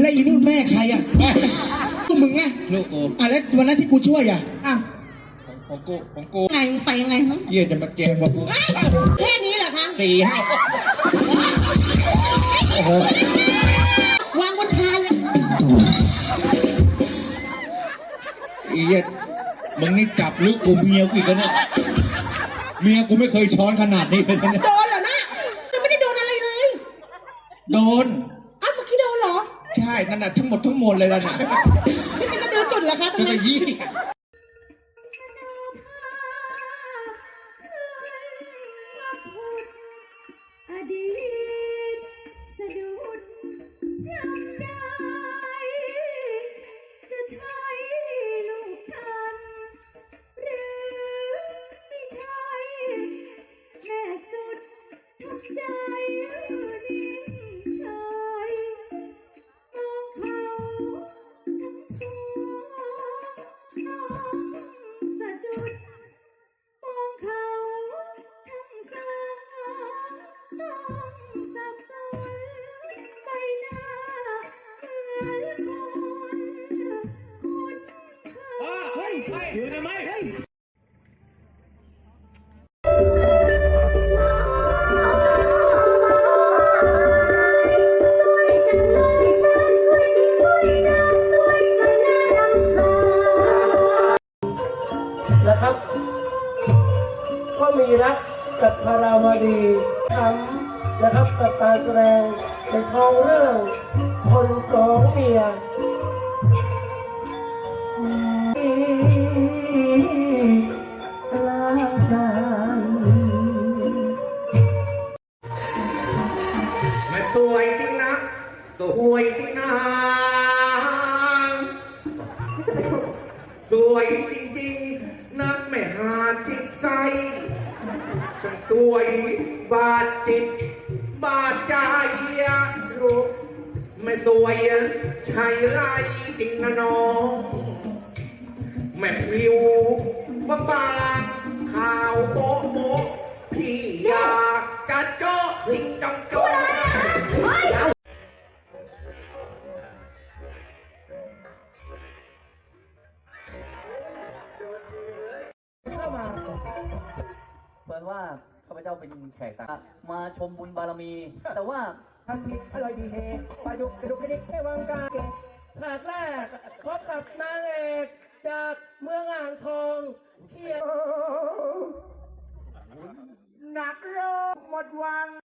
และอีนู่นแม่ใครอะพวกมึงไงลูกกูอะแล้ววันนั้นที่กูช่วยอะอ้าวของกูของกูไงมึงไปยังไงฮะเยี่ยจะมาแกงกับกูเอ้ยแค่นี้เหรอคะสี่ห้าโอ้โหวางบนทานเลยอีเยี่ยมึงนี่จับลูกกูเมียกูอีกแล้วเนี่ยเมียกูไม่เคยช้อนขนาดนี้เลยนะเนี่ยโดนเหรอนะยังไม่ได้โดนอะไรเลย โดน นั่นน่ะทั้งหมดทั้งมวลเลยล่ะน่ะนี่มันจะดูจุดเหรอคะตรตังวนั้นยี่อดีตสะดุดจำได้ เคยนะครับ ก็มีรักกับพาราวดีทำนะครับกับการแสดงในทองเรื่องคนสองเมีย จะสวยบาดจิต บาดใจอะลูกไม่สวยอะใช่ไรจริงนะน้องแม่ผิวบางบางๆขาวโป๊ะโป๊ะพี่อยากจะโจจริงจังโจ๊ะเปิดว่า ข้าพเจ้าเป็นแขกต่างมาชมบุญบารมี แต่ว่าทำผิดอร่อยดีเฮปลาดุกกระดุกกระดิกแค่วางกาเกะฉากแรกพบกับนางเอกจากเมืองอ่างทองเที่ยวหนักโลกหมดวัง